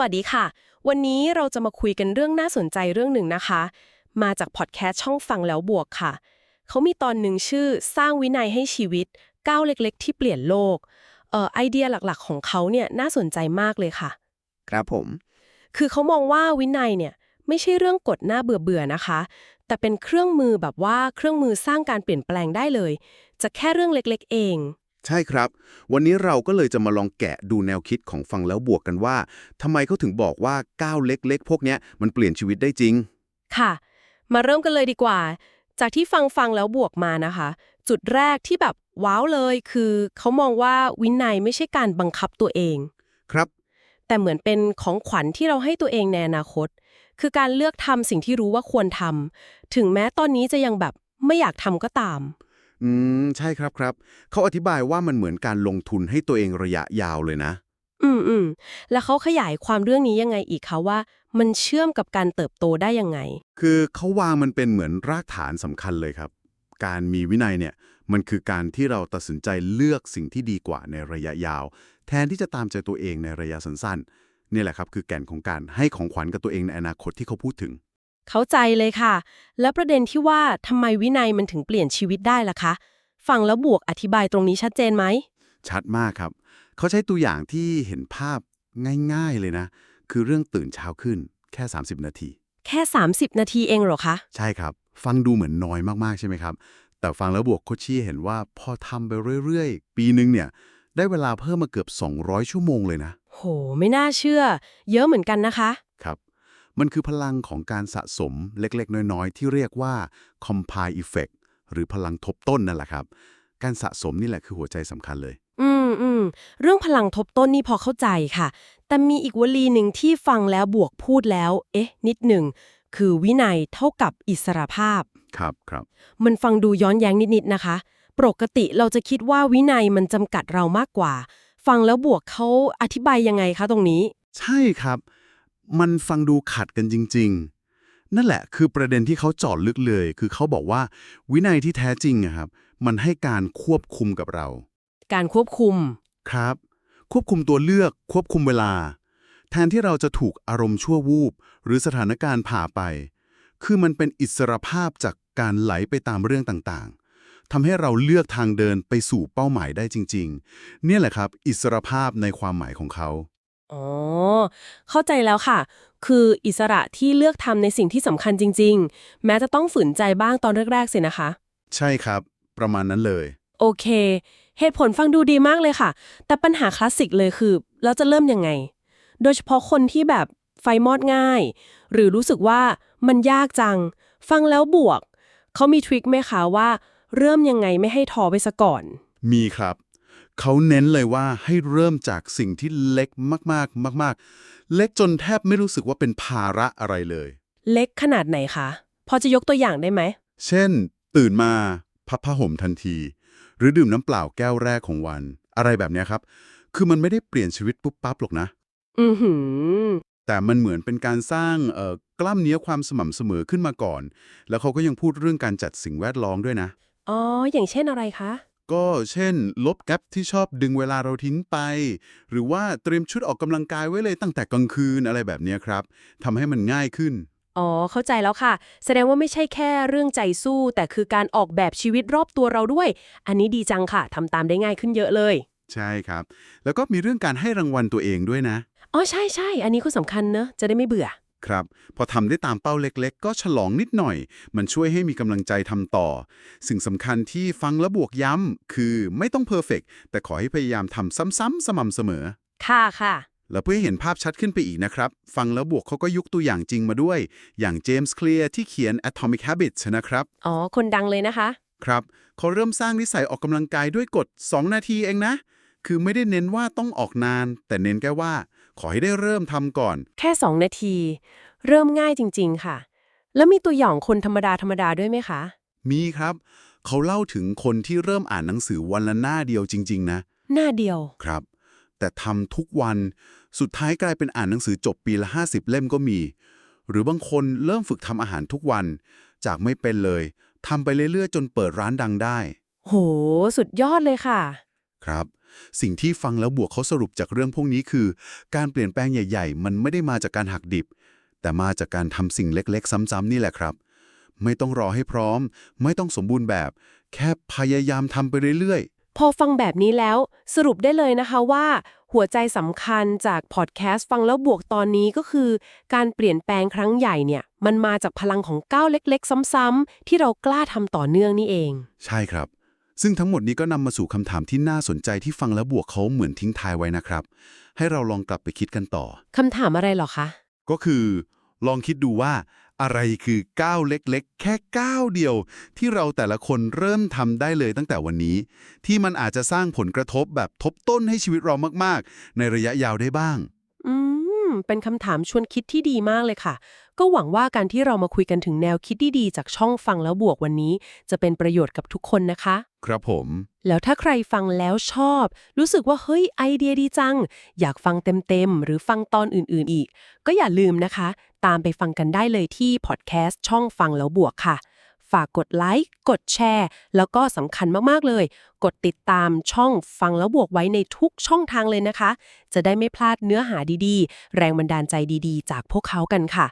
วัสดีค่ะ วันนี้เราจะมาคุยกันเรื่องน่าสนใจเรื่องหนึ่งนะคะ มาจากพอดแคสต์ช่องฟังแล้วบวกค่ะ เขามีตอนหนึ่งชื่อสร้างวินัยให้ชีวิตก้าวเล็กๆ ที่เปลี่ยนโลกเอ่อไอเดียหลักๆ ของเขาเนี่ยน่าสนใจมากเลยค่ะ ครับผม คือเขามองว่าวินัยเนี่ยไม่ใช่เรื่องกดหน้าเบื่อๆนะคะ แต่เป็นเครื่องมือแบบว่าเครื่องมือสร้างการเปลี่ยนแปลงได้เลย จะแค่เรื่องเล็กๆ เอง ใช่ครับ วันนี้เราก็เลยจะมาลองแกะดูแนวคิดของฟังแล้วบวกกันว่าทำไมเขาถึงบอกว่าก้าวเล็กๆ พวกเนี้ยมันเปลี่ยนชีวิตได้จริง ค่ะ มาเริ่มกันเลยดีกว่า จากที่ฟังฟังแล้วบวกมานะคะ จุดแรกที่แบบว้าวเลยคือเขามองว่าวินัยไม่ใช่การบังคับตัวเอง ครับ แต่เหมือนเป็นของขวัญที่เราให้ตัวเองในอนาคต คือการเลือกทำสิ่งที่รู้ว่าควรทำถึงแม้ตอนนี้จะยังแบบไม่อยากทำก็ตาม อืม ใช่ครับครับ เขาอธิบายว่ามันเหมือนการลงทุนให้ตัวเองระยะยาวเลยนะ อืมอืมแล้วเขาขยายความเรื่องนี้ยังไงอีกคะว่า มันเชื่อมกับการเติบโตได้ยังไง คือเขาวางมันเป็นเหมือนรากฐานสำคัญเลยครับ การมีวินัยเนี่ย มันคือการที่เราตัดสินใจเลือกสิ่งที่ดีกว่าในระยะยาว แทนที่จะตามใจตัวเองในระยะสั้นๆนี่แหละครับคือแก่นของการให้ของขวัญกับตัวเองในอนาคตที่เขาพูดถึง เข้าใจเลยค่ะ แล้วประเด็นที่ว่าทำไมวินัยมันถึงเปลี่ยนชีวิตได้ล่ะคะ ฟังแล้วบวกอธิบายตรงนี้ชัดเจนไหม ชัดมากครับ เขาใช้ตัวอย่างที่เห็นภาพง่ายๆเลยนะ คือเรื่องตื่นเช้าขึ้นแค่ 30 นาที แค่ 30 นาทีเองเหรอคะ ใช่ครับ ฟังดูเหมือนน้อยมากๆใช่ไหมครับ แต่ฟังแล้วบวกโคชชี่เห็นว่าพอทำไปเรื่อยๆ ปีนึงเนี่ย ได้เวลาเพิ่มมาเกือบ 200 ชั่วโมงเลยนะ โห ไม่น่าเชื่อ เยอะเหมือนกันนะคะครับ มันคือพลังของการสะสมเล็กๆ น้อยๆ ที่เรียกว่า compound effect หรือพลังทบต้นนั่นแหละครับ การสะสมนี่แหละคือหัวใจสำคัญเลย อืมอืมเรื่องพลังทบต้นนี่พอเข้าใจค่ะ แต่มีอีกวลีหนึ่งที่ฟังแล้วบวกพูดแล้ว เอ๊ะ นิดหนึ่ง คือวินัยเท่ากับอิสรภาพ ครับครับ มันฟังดูย้อนแย้งนิดๆนะคะ ปกติเราจะคิดว่าวินัยมันจำกัดเรามากกว่า ฟังแล้วบวกเขาอธิบายยังไงคะตรงนี้ ใช่ครับ มันฟังดูขัดกันจริง ๆ นั่นแหละคือประเด็นที่เขาเจอดลึกเลย คือเขาบอกว่าวินัยที่แท้จริงอะครับ มันให้การควบคุมกับเรา การควบคุมครับ ควบคุมตัวเลือกควบคุมเวลา แทนที่เราจะถูกอารมณ์ชั่ววูบ หรือสถานการณ์ผ่าไป คือมันเป็นอิสรภาพจากการไหลไปตามเรื่องต่างๆทำให้เราเลือกทางเดินไปสู่เป้าหมายได้จริง ๆ เนี่ยแหละครับ อิสรภาพในความหมายของเขา อ๋อ เข้าใจแล้วค่ะ คืออิสระที่เลือกทำในสิ่งที่สำคัญจริง ๆ แม้จะต้องฝืนใจบ้างตอนแรกๆสินะคะ ใช่ครับ ประมาณนั้นเลย โอเค เหตุผลฟังดูดีมากเลยค่ะ แต่ปัญหาคลาสสิกเลยคือเราจะเริ่มยังไง โดยเฉพาะคนที่แบบไฟมอดง่าย หรือรู้สึกว่ามันยากจัง ฟังแล้วบวก เขามีทริคไหมคะว่า เริ่มยังไงไม่ให้ท้อไปซะก่อน มีครับ เขาเน้นเลยว่าให้เริ่มจากสิ่งที่เล็กมากๆ มาก ๆ เล็กจนแทบไม่รู้สึกว่าเป็นภาระอะไรเลย เล็กขนาดไหนคะ พอจะยกตัวอย่างได้ไหม เช่น ตื่นมาพับผ้าห่มทันที หรือดื่มน้ำเปล่าแก้วแรกของวัน อะไรแบบเนี้ยครับ คือมันไม่ได้เปลี่ยนชีวิตปุ๊บปั๊บหรอกนะ อือหือ แต่มันเหมือนเป็นการสร้างเอ่อกล้ามเนื้อความสม่ำเสมอขึ้นมาก่อน แล้วเขาก็ยังพูดเรื่องการจัดสิ่งแวดล้อมด้วยนะ อ๋อ อย่างเช่นอะไรคะ ก็เช่น ลบแกลบที่ชอบดึงเวลาเราทิ้งไป หรือว่าเตรียมชุดออกกำลังกายไว้เลยตั้งแต่กลางคืนอะไรแบบเนี้ยครับทำให้มันง่ายขึ้น อ๋อ เข้าใจแล้วค่ะ แสดงว่าไม่ใช่แค่เรื่องใจสู้ แต่คือการออกแบบชีวิตรอบตัวเราด้วย อันนี้ดีจังค่ะทำตามได้ง่ายขึ้นเยอะเลย ใช่ครับ แล้วก็มีเรื่องการให้รางวัลตัวเองด้วยนะ อ๋อใช่ใช่อันนี้ก็สำคัญเนอะจะได้ไม่เบื่อ ครับ พอทำได้ตามเป้าเล็กๆ ก็ฉลองนิดหน่อย มันช่วยให้มีกำลังใจทำต่อ สิ่งสำคัญที่ฟังและบวกย้ำคือไม่ต้องเพอร์เฟกแต่ขอให้พยายามทำซ้ำๆสม่ำเสมอ ค่ะค่ะ แล้วเพื่อให้เห็นภาพชัดขึ้นไปอีกนะครับ ฟังแล้วบวกเขาก็ยกตัวอย่างจริงมาด้วย อย่างเจมส์เคลียร์ที่เขียน Atomic Habits นะครับ อ๋อ คนดังเลยนะคะ ครับเขาเริ่มสร้างนิสัยออกกำลังกายด้วยกฎ 2 นาทีเองนะ คือไม่ได้เน้นว่าต้องออกนาน แต่เน้นแค่ว่า ขอให้ได้เริ่มทำก่อน แค่ 2 นาที เริ่มง่ายจริง ๆ ค่ะ แล้วมีตัวอย่างคนธรรมดาธรรมดาด้วยไหมคะ มีครับ เขาเล่าถึงคนที่เริ่มอ่านหนังสือวันละหน้าเดียวจริง ๆ นะ หน้าเดียว ครับ แต่ทำทุกวัน สุดท้ายกลายเป็นอ่านหนังสือจบปีละ 50 เล่มก็มี หรือบางคนเริ่มฝึกทำอาหารทุกวัน จากไม่เป็นเลยทำไปเรื่อยๆ จนเปิดร้านดังได้ โห สุดยอดเลยค่ะ ครับ สิ่งที่ฟังแล้วบวกเขาสรุปจากเรื่องพวกนี้คือ การเปลี่ยนแปลงใหญ่ ๆ มันไม่ได้มาจากการหักดิบ แต่มาจากการทำสิ่งเล็ก ๆ ซ้ำๆนี่แหละครับ ไม่ต้องรอให้พร้อม ไม่ต้องสมบูรณ์แบบ แค่พยายามทำไปเรื่อยพอฟังแบบนี้แล้วสรุปได้เลยนะคะว่า หัวใจสำคัญจากพอดแคสต์ฟังแล้วบวกตอนนี้ก็คือ การเปลี่ยนแปลงครั้งใหญ่เนี่ย มันมาจากพลังของก้าวเล็ก ๆ ซ้ำๆที่เรากล้าทำต่อเนื่องนี่เองๆใช่ครับ ซึ่งทั้งหมดนี้ก็นำมาสู่คำถามที่น่าสนใจที่ฟังแล้วบวกเขาเหมือนทิ้งท้ายไว้นะครับ ให้เราลองกลับไปคิดกันต่อ คำถามอะไรเหรอคะ ก็คือลองคิดดูว่า อะไรคือก้าวเล็กๆ แค่ก้าวเดียว ที่เราแต่ละคนเริ่มทำได้เลยตั้งแต่วันนี้ ที่มันอาจจะสร้างผลกระทบแบบทบต้นให้ชีวิตเรามากๆ ในระยะยาวได้บ้างอื ม เป็นคำถามชวนคิดที่ดีมากเลยค่ะ ก็หวังว่าการที่เรามาคุยกันถึงแนวคิดดีๆ จากช่องฟังแล้วบวกวันนี้ จะเป็นประโยชน์กับทุกคนนะคะ ครับผม แล้วถ้าใครฟังแล้วชอบ รู้สึกว่าเฮ้ยไอเดียดีจัง อยากฟังเต็มๆ หรือฟังตอนอื่นๆอีก ก็อย่าลืมนะคะ ตามไปฟังกันได้เลยที่พอดแคสต์ช่องฟังแล้วบวกค่ะ ฝากกดไลค์ กดแชร์ แล้วก็สำคัญมากๆเลย กดติดตามช่องฟังแล้วบวกไว้ในทุกช่องทางเลยนะคะ จะได้ไม่พลาดเนื้อหาดีๆ แรงบันดาลใจดีๆ จากพวกเขากันค่ะ